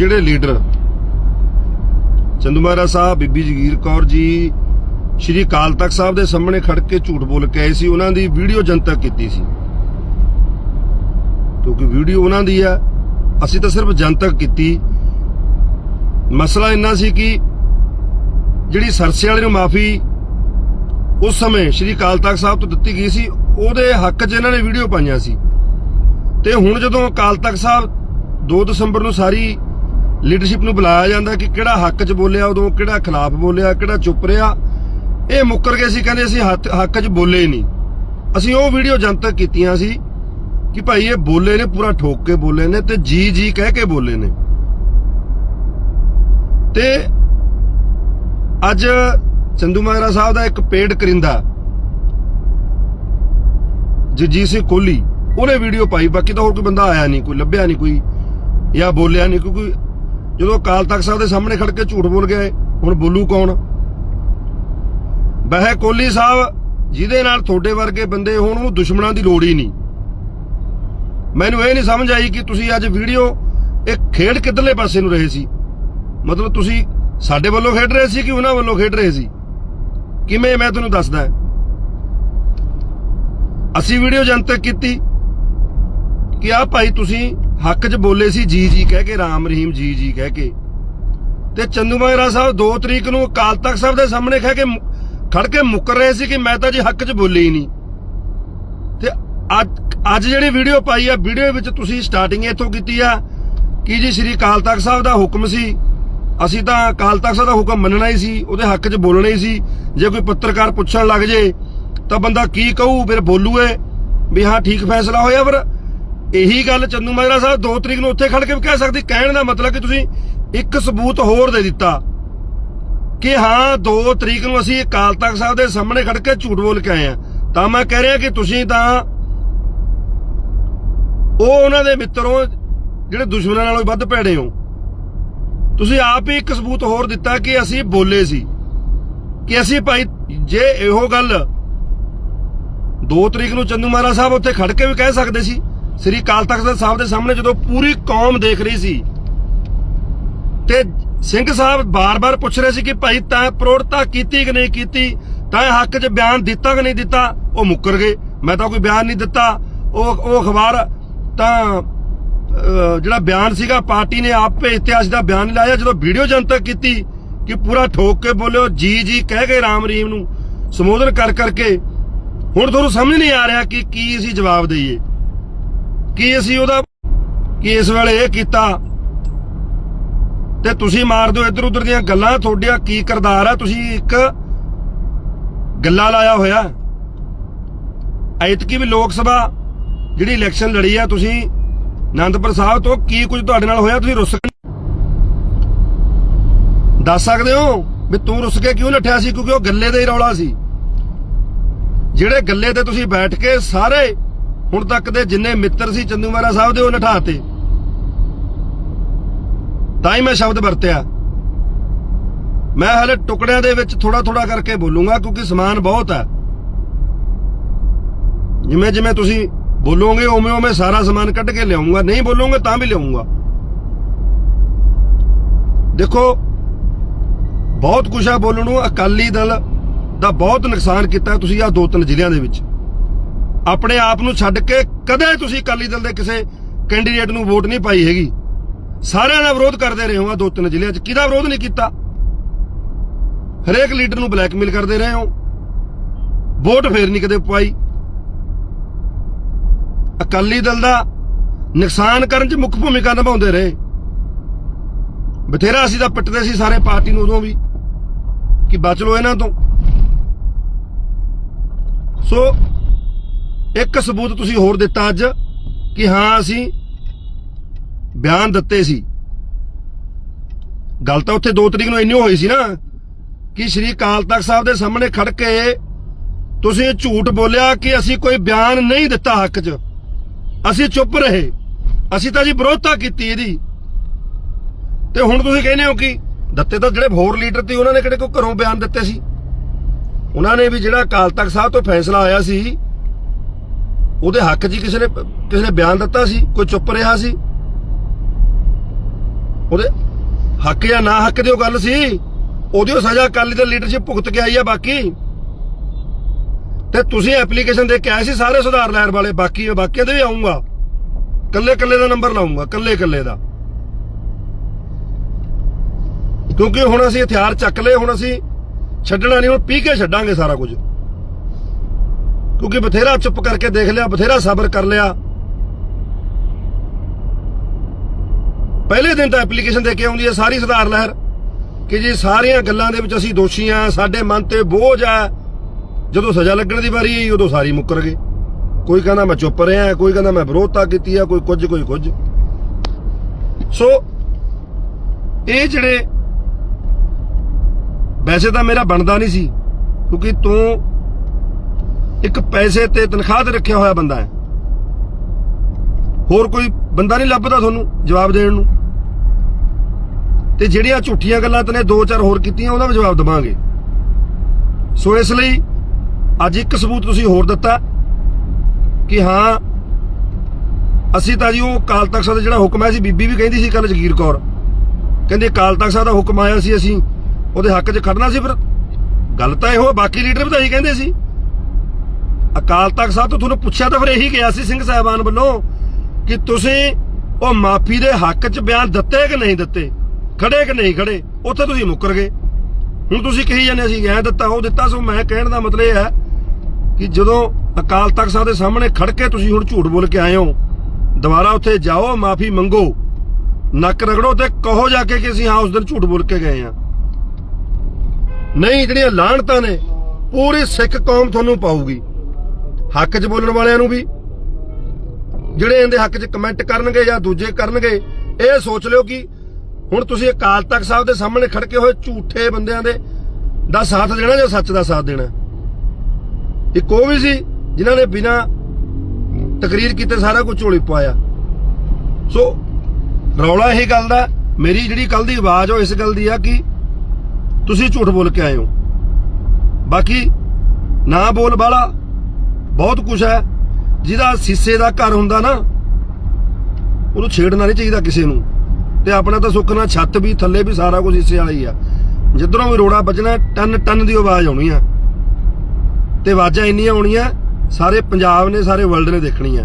ਜਿਹੜੇ ਲੀਡਰ ਚੰਦੂ ਮਹਾਰਾਜ ਸਾਹਿਬ, ਬੀਬੀ ਜਗੀਰ ਕੌਰ ਜੀ, ਸ਼੍ਰੀ ਅਕਾਲ ਤਖਤ ਸਾਹਿਬ ਦੇ ਸਾਹਮਣੇ ਖੜ ਕੇ ਝੂਠ ਬੋਲ ਕੇ ਆਏ ਸੀ, ਉਹਨਾਂ ਦੀ ਵੀਡੀਓ ਜਨਤਕ ਕੀਤੀ ਸੀ। ਕਿਉਂਕਿ ਵੀਡੀਓ ਉਹਨਾਂ ਦੀ ਆ, ਅਸੀਂ ਤਾਂ ਸਿਰਫ ਜਨਤਕ ਕੀਤੀ। ਮਸਲਾ ਇੰਨਾ ਸੀ ਕਿ ਜਿਹੜੀ ਸਰਸੇ ਵਾਲੇ ਨੂੰ ਮਾਫੀ ਉਸ ਸਮੇਂ ਸ਼੍ਰੀ ਅਕਾਲ ਤਖਤ ਸਾਹਿਬ ਤੋਂ ਦਿੱਤੀ ਗਈ ਸੀ, ਉਹਦੇ ਹੱਕ 'ਚ ਇਹਨਾਂ ਨੇ ਵੀਡੀਓ ਪਾਈਆਂ ਸੀ। ਤੇ ਹੁਣ ਜਦੋਂ ਅਕਾਲ ਤਖਤ ਸਾਹਿਬ 2 ਦਸੰਬਰ ਨੂੰ ਸਾਰੀ ਲੀਡਰਸ਼ਿਪ ਨੂੰ ਬੁਲਾਇਆ ਜਾਂਦਾ ਕਿ ਕਿਹੜਾ ਹੱਕ 'ਚ ਬੋਲਿਆ, ਉਦੋਂ ਕਿਹੜਾ ਖਿਲਾਫ ਬੋਲਿਆ, ਕਿਹੜਾ ਚੁੱਪ ਰਿਹਾ। ਇਹ ਮੁੱਕਰ ਗਏ ਸੀ, ਕਹਿੰਦੇ ਅਸੀਂ ਹੱਕ 'ਚ ਬੋਲੇ ਨਹੀਂ। ਅਸੀਂ ਉਹ ਵੀਡੀਓ ਜਨਤਕ ਕੀਤੀਆਂ ਸੀ ਕਿ ਭਾਈ ਇਹ ਬੋਲੇ ਨੇ, ਪੂਰਾ ਠੋਕ ਕੇ ਬੋਲੇ ਨੇ ਤੇ ਜੀ ਜੀ ਕਹਿ ਕੇ ਬੋਲੇ ਨੇ। ਤੇ ਅੱਜ ਚੰਦੂ ਮਾਜਰਾ ਸਾਹਿਬ ਦਾ ਇੱਕ ਪੇਡ ਕਰਿੰਦਾ, ਜਗਜੀਤ ਸਿੰਘ ਕੋਹਲੀ, ਉਹਨੇ ਵੀਡੀਓ ਪਾਈ, ਬਾਕੀ ਤਾਂ ਹੋਰ ਕੋਈ ਬੰਦਾ ਆਇਆ ਨਹੀਂ, ਕੋਈ ਲੱਭਿਆ ਨਹੀਂ, ਕੋਈ ਜਾਂ ਬੋਲਿਆ ਨਹੀਂ ਕਿਉਂਕਿ ਜਦੋਂ ਅਕਾਲ ਤਖਤ ਸਾਹਿਬ ਦੇ ਸਾਹਮਣੇ ਖੜ ਕੇ ਝੂਠ ਬੋਲ ਗਿਆ ਹੁਣ ਬੋਲੂ ਕੌਣ? ਬਹਿ ਕੋਹਲੀ ਸਾਹਿਬ, ਜਿਹਦੇ ਨਾਲ ਤੁਹਾਡੇ ਵਰਗੇ ਬੰਦੇ ਹੋਣ, ਉਹਨੂੰ ਦੁਸ਼ਮਣਾਂ ਦੀ ਲੋੜ ਹੀ ਨਹੀਂ। ਮੈਨੂੰ ਇਹ ਨਹੀਂ ਸਮਝ ਆਈ ਕਿ ਤੁਸੀਂ ਅੱਜ ਵੀਡੀਓ ਇਹ ਖੇਡ ਕਿੱਧਰਲੇ ਪਾਸੇ ਨੂੰ ਰਹੇ ਸੀ? ਮਤਲਬ ਤੁਸੀਂ ਸਾਡੇ ਵੱਲੋਂ ਖੇਡ ਰਹੇ ਸੀ ਕਿ ਉਹਨਾਂ ਵੱਲੋਂ ਖੇਡ ਰਹੇ ਸੀ? ਕਿਵੇਂ, ਮੈਂ ਤੁਹਾਨੂੰ ਦੱਸਦਾ ਅਸੀਂ ਵੀਡੀਓ ਜਨਤਕ ਕੀਤੀ ਕਿ ਆ ਭਾਈ ਤੁਸੀਂ ਹੱਕ 'ਚ ਬੋਲੇ ਸੀ ਜੀ ਜੀ ਕਹਿ ਕੇ, ਰਾਮ ਰਹੀਮ ਜੀ ਜੀ ਕਹਿ ਕੇ। ਤੇ ਚੰਦੂ ਮਾਜਰਾ ਸਾਹਿਬ 2 ਤਰੀਕ ਨੂੰ ਅਕਾਲ ਤਖਤ ਸਾਹਿਬ ਦੇ ਸਾਹਮਣੇ ਖੜ ਕੇ ਖੜ ਕੇ ਮੁੱਕਰ ਰਹੇ ਸੀ ਕਿ ਮੈਂ ਤਾਂ ਜੀ ਹੱਕ 'ਚ ਬੋਲੇ ਹੀ ਨਹੀਂ। ਤੇ ਅੱਜ ਅੱਜ ਜਿਹੜੀ ਵੀਡੀਓ ਪਾਈ ਆ, ਵੀਡੀਓ ਵਿੱਚ ਤੁਸੀਂ ਸਟਾਰਟਿੰਗ ਇੱਥੋਂ ਕੀਤੀ ਆ ਕਿ ਜੀ ਸ੍ਰੀ ਅਕਾਲ ਤਖਤ ਸਾਹਿਬ ਦਾ ਹੁਕਮ ਸੀ। ਅਸੀਂ ਤਾਂ ਅਕਾਲ ਤਖਤ ਸਾਹਿਬ ਦਾ ਹੁਕਮ ਮੰਨਣਾ ਹੀ ਸੀ, ਉਹਦੇ ਹੱਕ 'ਚ ਬੋਲਣਾ ਹੀ ਸੀ। ਜੇ ਕੋਈ ਪੱਤਰਕਾਰ ਪੁੱਛਣ ਲੱਗ ਜੇ ਤਾਂ ਬੰਦਾ ਕੀ ਕਹੂ, ਫਿਰ ਬੋਲੂਏ ਵੀ ਹਾਂ, ਠੀਕ ਫੈਸਲਾ ਹੋਇਆ ਪਰ ਇਹੀ ਗੱਲ ਚੰਦੂ ਮਾਜਰਾ ਸਾਹਿਬ 2 ਤਰੀਕ ਨੂੰ ਉੱਥੇ ਖੜ ਕੇ ਵੀ ਕਹਿ ਸਕਦੀ, ਕਹਿਣ ਦਾ ਮਤਲਬ ਕਿ ਤੁਸੀਂ ਇੱਕ ਸਬੂਤ ਹੋਰ ਦੇ ਦਿੱਤਾ ਕਿ ਹਾਂ 2 ਤਰੀਕ ਨੂੰ ਅਸੀਂ ਅਕਾਲ ਤਖਤ ਸਾਹਿਬ ਦੇ ਸਾਹਮਣੇ ਖੜ ਕੇ ਝੂਠ ਬੋਲ ਕੇ ਆਏ ਆ ਤਾਂ ਮੈਂ ਕਹਿ ਰਿਹਾ ਕਿ ਤੁਸੀਂ ਤਾਂ ਉਹ ਉਹਨਾਂ ਦੇ ਮਿੱਤਰੋਂ ਜਿਹੜੇ ਦੁਸ਼ਮਣਾਂ ਨਾਲੋਂ ਵੱਧ ਭੈੜੇ ਹੋ। ਤੁਸੀਂ ਆਪ ਹੀ ਇੱਕ ਸਬੂਤ ਹੋਰ ਦਿੱਤਾ ਕਿ ਅਸੀਂ ਬੋਲੇ ਸੀ, ਕਿ ਅਸੀਂ ਭਾਈ ਜੇ ਇਹੋ ਗੱਲ 2 ਤਰੀਕ ਨੂੰ ਚੰਦੂ ਮਹਾਰਾਜ ਸਾਹਿਬ ਉੱਥੇ ਖੜ ਕੇ ਵੀ ਕਹਿ ਸਕਦੇ ਸੀ ਸ੍ਰੀ ਅਕਾਲ ਤਖਤ ਦੇ ਸਾਹਿਬ ਦੇ ਸਾਹਮਣੇ ਜਦੋਂ ਪੂਰੀ ਕੌਮ ਦੇਖ ਰਹੀ ਸੀ ਤੇ ਸਿੰਘ ਸਾਹਿਬ ਬਾਰ-ਬਾਰ ਪੁੱਛ ਰਹੇ ਸੀ ਕਿ ਭਾਈ ਤੈਂ ਪ੍ਰੋੜਤਾ ਕੀਤੀ ਕਿ ਨਹੀਂ ਕੀਤੀ? ਤੈਂ ਹੱਕ 'ਚ ਬਿਆਨ ਦਿੱਤਾ ਕਿ ਨਹੀਂ ਦਿੱਤਾ? ਉਹ ਮੁੱਕਰ ਗਏ। ਮੈਂ ਤਾਂ ਕੋਈ ਬਿਆਨ ਨਹੀਂ ਦਿੱਤਾ। ਉਹ ਉਹ ਅਖਬਾਰ ਤਾਂ ਜਿਹੜਾ ਬਿਆਨ ਸੀਗਾ, ਪਾਰਟੀ ਨੇ ਆਪ ਭੇਜਤੇ, ਅਸੀਂ ਦਾ ਬਿਆਨ ਲਾਇਆ। ਜਦੋਂ ਵੀਡੀਓ ਜਨਤਕ ਕੀਤੀ ਕਿ ਪੂਰਾ ਠੋਕ ਕੇ ਬੋਲਿਓ, ਜੀ ਜੀ, ਕਹਿ ਗਏ ਰਾਮ ਰੀਮ ਨੂੰ, ਸੰਬੋਧਨ ਕਰ ਕਰਕੇ, ਹੁਣ ਤੁਹਾਨੂੰ ਸਮਝ ਨਹੀਂ ਆ ਰਿਹਾ ਕਿ ਕੀ ਅਸੀਂ ਜਵਾਬ ਦਈਏ। ਕੀ ਅਸੀਂ ਉਹਦਾ ਕੀ ਇਸ ਵੇਲੇ ਇਹ ਕੀਤਾ? ਤੇ ਤੁਸੀਂ ਮਾਰ ਦਿਓ ਇੱਧਰ ਉੱਧਰ ਦੀਆਂ ਗੱਲਾਂ ਤੁਹਾਡਾ ਕੀ ਕਰਦਾਰ ਆ? ਤੁਸੀਂ ਇੱਕ ਗੱਲਾ ਲਾਇਆ ਹੋਇਆ। ਐਤਕੀ ਵੀ ਲੋਕ ਸਭਾ ਜਿਹੜੀ ਇਲੈਕਸ਼ਨ ਲੜੀ ਆ, ਤੁਸੀਂ ਆਨੰਦਪੁਰ ਸਾਹਿਬ ਤੋਂ ਕੀ ਕੁਝ ਤੁਹਾਡੇ ਨਾਲ ਹੋਇਆ? ਤੁਸੀਂ ਰੁੱਸ ਦੱਸ ਸਕਦੇ ਹੋ ਵੀ ਤੂੰ ਰੁੱਸ ਕੇ ਕਿਉਂ ਲੱਠਿਆ ਸੀ? ਕਿਉਂਕਿ ਉਹ ਗੱਲੇ ਦਾ ਹੀ ਰੌਲਾ ਸੀ। ਜਿਹੜੇ ਗੱਲੇ ਤੇ ਤੁਸੀਂ ਬੈਠ ਕੇ ਸਾਰੇ ਹੁਣ ਤੱਕ ਦੇ ਜਿੰਨੇ ਮਿੱਤਰ ਸੀ ਚੰਦੂ ਮਹਾਰਾਜ ਸਾਹਿਬ ਦੇ ਉਹ ਨਠਾਤੇ। ਤਾਂ ਹੀ ਮੈਂ ਸ਼ਬਦ ਵਰਤਿਆ। ਮੈਂ ਹਲੇ ਟੁਕੜਿਆਂ ਦੇ ਵਿੱਚ ਥੋੜਾ ਥੋੜਾ ਕਰਕੇ ਬੋਲੂੰਗਾ ਕਿਉਂਕਿ ਸਮਾਨ ਬਹੁਤ ਹੈ ਜਿਵੇਂ ਜਿਵੇਂ ਤੁਸੀਂ ਬੋਲੋਗੇ, ਉਵੇਂ ਉਵੇਂ ਸਾਰਾ ਸਮਾਨ ਕੱਢ ਕੇ ਲਿਆਉਂਗਾ। ਨਹੀਂ ਬੋਲੋਗੇ ਤਾਂ ਵੀ ਲਿਆਉਂਗਾ। ਦੇਖੋ, ਬਹੁਤ ਕੁਛ ਆ ਬੋਲਣ। ਨੂੰ ਅਕਾਲੀ ਦਲ ਦਾ ਬਹੁਤ ਨੁਕਸਾਨ ਕੀਤਾ ਤੁਸੀਂ ਆ ਦੋ ਤਿੰਨ ਜ਼ਿਲ੍ਹਿਆਂ ਦੇ ਵਿੱਚ। ਆਪਣੇ ਆਪ ਨੂੰ ਛੱਡ ਕੇ ਕਦੇ ਤੁਸੀਂ ਅਕਾਲੀ ਦਲ ਦੇ ਕਿਸੇ ਕੈਂਡੀਡੇਟ ਨੂੰ ਵੋਟ ਨਹੀਂ ਪਾਈ ਹੈਗੀ। ਸਾਰਿਆਂ ਦਾ ਵਿਰੋਧ ਕਰਦੇ ਰਹੇ ਹੋ ਆ ਦੋ ਤਿੰਨ ਜ਼ਿਲ੍ਹਿਆਂ 'ਚ। ਕਿਹਦਾ ਵਿਰੋਧ ਨਹੀਂ ਕੀਤਾ? ਹਰੇਕ ਲੀਡਰ ਨੂੰ ਬਲੈਕਮੇਲ ਕਰਦੇ ਰਹੇ ਹੋ। ਵੋਟ ਫੇਰ ਨਹੀਂ ਕਦੇ ਪਾਈ। ਅਕਾਲੀ ਦਲ ਦਾ ਨੁਕਸਾਨ ਕਰਨ 'ਚ ਮੁੱਖ ਭੂਮਿਕਾ ਨਿਭਾਉਂਦੇ ਰਹੇ। ਬਥੇਰਾ ਅਸੀਂ ਤਾਂ ਪਿੱਟਦੇ ਸੀ ਸਾਰੇ ਪਾਰਟੀ ਨੂੰ ਉਦੋਂ ਵੀ, ਕਿ ਬਚ ਲਓ ਇਹਨਾਂ ਤੋਂ। ਸੋ ਇੱਕ ਸਬੂਤ ਤੁਸੀਂ ਹੋਰ ਦਿੱਤਾ ਅੱਜ ਕਿ ਹਾਂ, ਅਸੀਂ ਬਿਆਨ ਦਿੱਤੇ ਸੀ। ਗੱਲ ਤਾਂ ਉੱਥੇ 2 ਤਰੀਕ ਨੂੰ ਇੰਨੀ ਹੋਈ ਸੀ ਨਾ ਕਿ ਸ਼੍ਰੀ ਅਕਾਲ ਤਖਤ ਸਾਹਿਬ ਦੇ ਸਾਹਮਣੇ ਖੜ ਕੇ ਤੁਸੀਂ ਝੂਠ ਬੋਲਿਆ ਕਿ ਅਸੀਂ ਕੋਈ ਬਿਆਨ ਨਹੀਂ ਦਿੱਤਾ ਹੱਕ 'ਚ। ਅਸੀਂ ਚੁੱਪ ਰਹੇ। ਅਸੀਂ ਤਾਂ ਜੀ ਵਿਰੋਧਤਾ ਕੀਤੀ ਇਹਦੀ। ਤੇ ਹੁਣ ਤੁਸੀਂ ਕਹਿੰਦੇ ਹੋ ਕਿ ਦਿੱਤੇ ਤਾਂ ਜਿਹੜੇ ਹੋਰ ਲੀਡਰ ਸੀ ਉਹਨਾਂ ਨੇ ਕਿਹੜੇ ਕੋਈ ਘਰੋਂ ਬਿਆਨ ਦਿੱਤੇ ਸੀ? ਉਹਨਾਂ ਨੇ ਵੀ ਜਿਹੜਾ ਅਕਾਲ ਤਖਤ ਸਾਹਿਬ ਤੋਂ ਫੈਸਲਾ ਆਇਆ ਸੀ ਉਹਦੇ ਹੱਕ 'ਚ ਹੀ ਕਿਸੇ ਨੇ ਕਿਸੇ ਨੇ ਬਿਆਨ ਦਿੱਤਾ ਸੀ, ਕੋਈ ਚੁੱਪ ਰਿਹਾ ਸੀ? ਉਹਦੇ ਹੱਕ ਜਾਂ ਨਾ ਹੱਕ ਦੀ ਉਹ ਗੱਲ ਸੀ? ਉਹਦੀ ਉਹ ਸਜ਼ਾ ਅਕਾਲੀ ਦਲ ਲੀਡਰਸ਼ਿਪ ਭੁਗਤ ਕੇ ਆਈ ਆ ਬਾਕੀ। ਤੇ ਤੁਸੀਂ ਐਪਲੀਕੇਸ਼ਨ ਦੇ ਕੇ ਆਏ ਸੀ ਸਾਰੇ ਸੁਧਾਰ ਲੈਣ ਵਾਲੇ, ਬਾਕੀ ਬਾਕੀਆਂ ਦੇ ਵੀ ਆਉਂਗਾ ਕੱਲੇ ਕੱਲੇ ਦਾ ਨੰਬਰ ਲਾਉਂਗਾ ਕੱਲੇ ਕੱਲੇ ਦਾ। ਕਿਉਂਕਿ ਹੁਣ ਅਸੀਂ ਹਥਿਆਰ ਚੱਕ ਲਏ, ਹੁਣ ਅਸੀਂ ਛੱਡਣਾ ਨਹੀਂ, ਹੁਣ ਪੀ ਕੇ ਛੱਡਾਂਗੇ ਸਾਰਾ ਕੁਝ। ਕਿਉਂਕਿ ਬਥੇਰਾ ਚੁੱਪ ਕਰਕੇ ਦੇਖ ਲਿਆ, ਬਥੇਰਾ ਸਬਰ ਕਰ ਲਿਆ। ਪਹਿਲੇ ਦਿਨ ਤਾਂ ਐਪਲੀਕੇਸ਼ਨ ਦੇ ਕੇ ਆਉਂਦੀ ਹੈ ਸਾਰੀ ਸੁਧਾਰ ਲਹਿਰ ਕਿ ਜੀ ਸਾਰੀਆਂ ਗੱਲਾਂ ਦੇ ਵਿੱਚ ਅਸੀਂ ਦੋਸ਼ੀ ਆ ਸਾਡੇ ਮਨ ਤੇ ਬੋਝ ਆ। ਜਦੋਂ ਸਜ਼ਾ ਲੱਗਣ ਦੀ ਵਾਰੀ ਆਈ, ਉਦੋਂ ਸਾਰੀ ਮੁੱਕਰ ਗਏ ਕੋਈ ਕਹਿੰਦਾ ਮੈਂ ਚੁੱਪ ਰਿਹਾ, ਕੋਈ ਕਹਿੰਦਾ ਮੈਂ ਵਿਰੋਧਤਾ ਕੀਤੀ ਆ, ਕੋਈ ਕੁਝ ਕੋਈ ਕੁਝ। ਸੋ, ਇਹ ਜਿਹੜੇ ਵੈਸੇ ਤਾਂ ਮੇਰਾ ਬਣਦਾ ਨਹੀਂ ਸੀ, ਕਿਉਂਕਿ ਤੂੰ ਇੱਕ ਪੈਸੇ ਤੇ ਤਨਖਾਹ ਤੇ ਰੱਖਿਆ ਹੋਇਆ ਬੰਦਾ ਹੈ। ਹੋਰ ਕੋਈ ਬੰਦਾ ਨਹੀਂ ਲੱਭਦਾ ਤੁਹਾਨੂੰ ਜਵਾਬ ਦੇਣ ਨੂੰ। ਤੇ ਜਿਹੜੀਆਂ ਝੂਠੀਆਂ ਗੱਲਾਂ ਤਨੇ ਦੋ ਚਾਰ ਹੋਰ ਕੀਤੀਆਂ ਉਹਦਾ ਵੀ ਜਵਾਬ ਦਵਾਂਗੇ। ਸੋ ਇਸ ਲਈ ਅੱਜ ਇੱਕ ਸਬੂਤ ਤੁਸੀਂ ਹੋਰ ਦਿੱਤਾ ਕਿ ਹਾਂ, ਅਸੀਂ ਤਾਂ ਜੀ ਉਹ ਕਾਲ ਤਖਤ ਸਾਹਿਬ ਦਾ ਜਿਹੜਾ ਹੁਕਮ ਆਇਆ ਸੀ, ਬੀਬੀ ਵੀ ਕਹਿੰਦੀ ਸੀ ਕੱਲ ਜਗੀਰ ਕੌਰ। ਕਹਿੰਦੇ ਕਾਲ ਤਖਤ ਸਾਹਿਬ ਦਾ ਹੁਕਮ ਆਇਆ ਸੀ, ਅਸੀਂ ਉਹਦੇ ਹੱਕ 'ਚ ਖੜਨਾ ਸੀ ਫਿਰ। ਗੱਲ ਤਾਂ ਇਹੋ ਬਾਕੀ ਲੀਡਰ ਵੀ ਤਾਂ ਇਹੀ ਕਹਿੰਦੇ ਸੀ। ਅਕਾਲ ਤਖਤ ਸਾਹਿਬ ਤੋਂ ਤੁਹਾਨੂੰ ਪੁੱਛਿਆ ਤਾਂ ਫਿਰ ਇਹੀ ਗਿਆ ਸੀ ਸਿੰਘ ਸਾਹਿਬਾਨ ਵੱਲੋਂ ਕਿ ਤੁਸੀਂ ਉਹ ਮਾਫੀ ਦੇ ਹੱਕ 'ਚ ਬਿਆਨ ਦਿੱਤੇ ਕਿ ਨਹੀਂ ਦਿੱਤੇ? ਖੜੇ ਕਿ ਨਹੀਂ ਖੜੇ? ਉੱਥੇ ਤੁਸੀਂ ਮੁੱਕਰ ਗਏ। ਹੁਣ ਤੁਸੀਂ ਕਹੀ ਜਾਂਦੇ ਅਸੀਂ ਐ ਦਿੱਤਾ, ਉਹ ਦਿੱਤਾ, ਸੋ ਮੈਂ ਕਹਿਣ ਦਾ ਮਤਲਬ ਇਹ ਹੈ ਕਿ ਜਦੋਂ ਅਕਾਲ ਤਖਤ ਸਾਹਿਬ ਦੇ ਸਾਹਮਣੇ ਖੜ ਕੇ ਤੁਸੀਂ ਹੁਣ ਝੂਠ ਬੋਲ ਕੇ ਆਏ ਹੋ, ਦੁਬਾਰਾ ਉੱਥੇ ਜਾਓ, ਮਾਫੀ ਮੰਗੋ, ਨੱਕ ਰਗੜੋ ਤੇ ਕਹੋ ਜਾ ਕੇ ਕਿ ਅਸੀਂ ਹਾਂ ਉਸ ਦਿਨ ਝੂਠ ਬੋਲ ਕੇ ਗਏ ਆ ਨਹੀਂ, ਜਿਹੜੀਆਂ ਲਾਹਣਤਾਂ ਨੇ, ਪੂਰੀ ਸਿੱਖ ਕੌਮ ਤੁਹਾਨੂੰ ਪਾਊਗੀ। ਹੱਕ 'ਚ ਬੋਲਣ ਵਾਲਿਆਂ ਨੂੰ ਵੀ। ਜਿਹੜੇ ਇਹਦੇ ਹੱਕ 'ਚ ਕਮੈਂਟ ਕਰਨਗੇ ਜਾਂ ਦੂਜੇ ਕਰਨਗੇ, ਇਹ ਸੋਚ ਲਿਓ ਕਿ ਹੁਣ ਤੁਸੀਂ ਅਕਾਲ ਤਖਤ ਸਾਹਿਬ ਦੇ ਸਾਹਮਣੇ ਖੜਕੇ ਹੋਏ ਝੂਠੇ ਬੰਦਿਆਂ ਦੇ ਦਾ ਸਾਥ ਦੇਣਾ ਜਾਂ ਸੱਚ ਦਾ ਸਾਥ ਦੇਣਾ? ਇੱਕ ਉਹ ਵੀ ਸੀ ਜਿਨ੍ਹਾਂ ਨੇ ਬਿਨਾ ਤਕਰੀਰ ਕੀਤੇ ਸਾਰਾ ਕੁਝ ਝੋਲੀ ਪਾਇਆ ਸੋ ਰੌਲਾ ਇਹ ਗੱਲ ਦਾ, ਮੇਰੀ ਜਿਹੜੀ ਕੱਲ ਦੀ ਆਵਾਜ਼ ਉਹ ਇਸ ਗੱਲ ਦੀ ਆ ਕਿ ਤੁਸੀਂ ਝੂਠ ਬੋਲ ਕੇ ਆਏ ਹੋ। ਬਾਕੀ ਨਾ ਬੋਲ ਬਾਲਾ ਬਹੁਤ ਕੁਝ ਹੈ। ਜਿਹਦਾ ਸੀਸੇ ਦਾ ਘਰ ਹੁੰਦਾ ਨਾ, ਉਹਨੂੰ ਛੇੜਨਾ ਨਹੀਂ ਚਾਹੀਦਾ ਕਿਸੇ ਨੂੰ। ਤੇ ਆਪਣਾ ਤਾਂ ਸੁੱਖ ਨਾਲ ਛੱਤ ਵੀ, ਥੱਲੇ ਵੀ ਸਾਰਾ ਕੁਝ ਹਿੱਸੇ ਵਾਲਾ ਹੀ ਆ। ਜਿੱਧਰੋਂ ਵੀ ਰੋੜਾ ਵੱਜਣਾ, ਟਨ ਟਨ ਦੀ ਆਵਾਜ਼ ਆਉਣੀ ਆ। ਤੇ ਆਵਾਜ਼ਾਂ ਇੰਨੀਆਂ ਆਉਣੀਆਂ ਸਾਰੇ ਪੰਜਾਬ ਨੇ, ਸਾਰੇ ਵਰਲਡ ਨੇ ਦੇਖਣੀਆਂ।